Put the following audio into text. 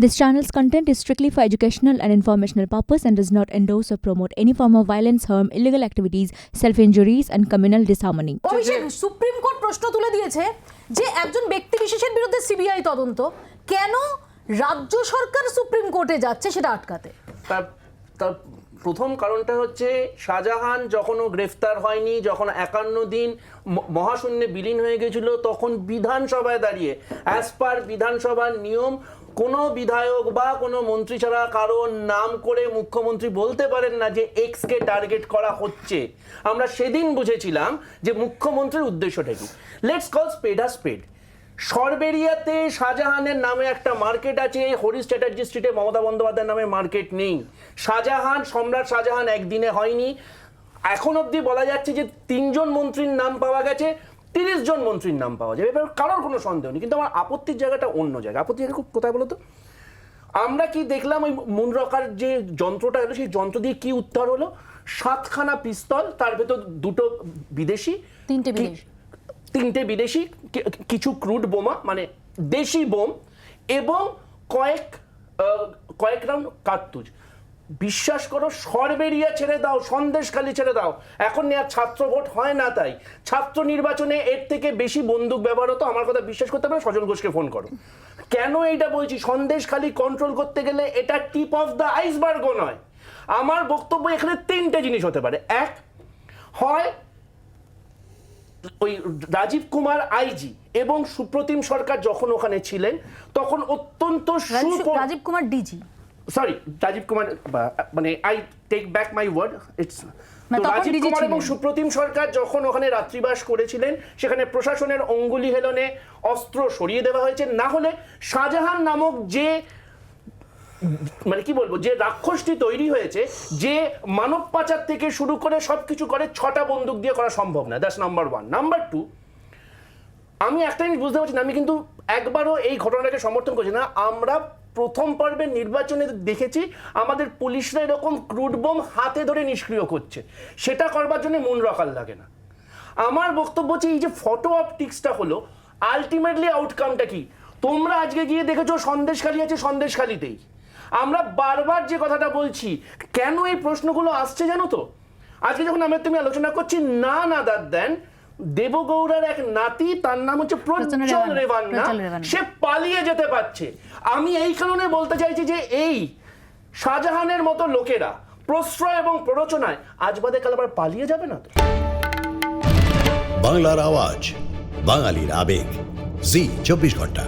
This channel's content is strictly for educational and informational purpose and does not endorse or promote any form of violence, harm, illegal activities, self-injuries and communal disharmony. Abhishek supreme court প্রশ্ন তুলে দিয়েছে যে একজন ব্যক্তি বিশেষের বিরুদ্ধে CBI তদন্ত কেন রাজ্য সরকার সুপ্রিম কোর্টে যাচ্ছে সেটা আটকাতে তার তার প্রথম কারণটা হচ্ছে শাহজাহান যখনও গ্রেফতার হয়নি, যখন একান্ন দিন মহাশূন্যে বিলীন হয়ে গেছিল, তখন বিধানসভায় দাঁড়িয়ে অ্যাজ পার বিধানসভার নিয়ম, কোনো বিধায়ক বা কোনো মন্ত্রী ছাড়া কারও নাম করে মুখ্যমন্ত্রী বলতে পারেন না যে এক্সকে টার্গেট করা হচ্ছে। আমরা সেদিন বুঝেছিলাম যে মুখ্যমন্ত্রীর উদ্দেশ্যটা কি। লেটস কল স্পেড আর স্পেড সরবেরিয়াতে শাহজাহানের নামে একটা মার্কেট আছে। হরিশ চ্যাটার্জি স্ট্রিটে মমতা বন্দ্যোপাধ্যায়ের নামে মার্কেট নেই। শাহজাহান সম্রাট শাহজাহান একদিনে হয়নি। এখন অবধি বলা যাচ্ছে যে তিনজন মন্ত্রীর নাম পাওয়া গেছে তিরিশ জন মন্ত্রীর নাম পাওয়া যাবে। এবার কারোর কোনো সন্দেহ নেই কিন্তু আমার আপত্তির জায়গাটা অন্য জায়গা। আপত্তির জায়গা খুব- কোথায় বলো তো আমরা কি দেখলাম ওই মুন রকার যে যন্ত্রটা এলো সেই যন্ত্র দিয়ে কি উত্তর হলো? সাতখানা পিস্তল তার ভেতর দুটো বিদেশি তিনটে বিদেশি। তিনটে বিদেশি কিছু ক্রুড বোমা মানে দেশি বোম এবং কয়েক কয়েক রাউন্ড কার্তুজ। বিশ্বাস করো, সরবেরিয়া ছেড়ে দাও, সন্দেশখালি ছেড়ে দাও। এখন আর ছাত্র ভোট হয় না তাই। ছাত্র নির্বাচনে এর থেকে বেশি বন্দুক ব্যবহার হতো আমার কথা বিশ্বাস করতে পারে সজল ঘোষকে ফোন করো। কেন এইটা বলছি? সন্দেশখালি কন্ট্রোল করতে গেলে এটা টিপ অফ দ্য আইসবার্গও নয়। আমার বক্তব্য এখানে তিনটে জিনিস হতে পারে। এক, হয় ওই রাজীব কুমার আইজি এবং সুপ্রতিম সরকার যখন ওখানে ছিলেন তখন অত্যন্ত রাজীব কুমার ডিজি। সরি রাজীব কুমার মানে I take back my word it's Rajeev Kumar এবং সুপ্রতিম সরকার যখন ওখানে রাত্রিবাস করেছিলেন সেখানে প্রশাসনের অঙ্গুলি হেলনে অস্ত্র সরিয়ে দেওয়া হয়েছে। না হলে শাহজাহান নামক যে মানে কি বলব, যে রাক্ষসটি তৈরি হয়েছে, যে মানব পাচার থেকে শুরু করে সবকিছু করে, ছটা বন্দুক দিয়ে করা সম্ভব না। That's number one number two আমি একটা জিনিস বুঝতে পারছি না, আমি কিন্তু একবারও এই ঘটনাটাকে সমর্থন করছি না। আমরা প্রথম পর্বের নির্বাচনে দেখেছি, আমাদের পুলিশরা এরকম ক্রুড বোম হাতে ধরে নিষ্ক্রিয় করছে। সেটা করবার জন্য মন রাখার লাগে না। আমার বক্তব্য হচ্ছে এই যে ফটো অপটিক্সটা হলো আলটিমেটলি আউটকামটা কি? তোমরা আজকে গিয়ে দেখেছ সন্দেশখালি আছে, সন্দেশখালিতেই। আমরা বারবার যে কথাটা বলছি কেন এই প্রশ্নগুলো আসছে জানো তো? আজকে যখন আমরা তুমি আলোচনা করছি না না দাদ দেন দেবগৌড়ার এক নাতি তার নাম হচ্ছে প্রজ্জ্বল রেভান্না। সে পালিয়ে যেতে পারছে। আমি এই কারণে বলতে চাইছি যে এই শাহজাহানের মতো লোকেরা প্রশ্রয় এবং প্ররোচনায় আজ বাদে কাল আবার পালিয়ে যাবে না তো? বাংলার আওয়াজ বাঙালির আবেগ জি চব্বিশ ঘণ্টা।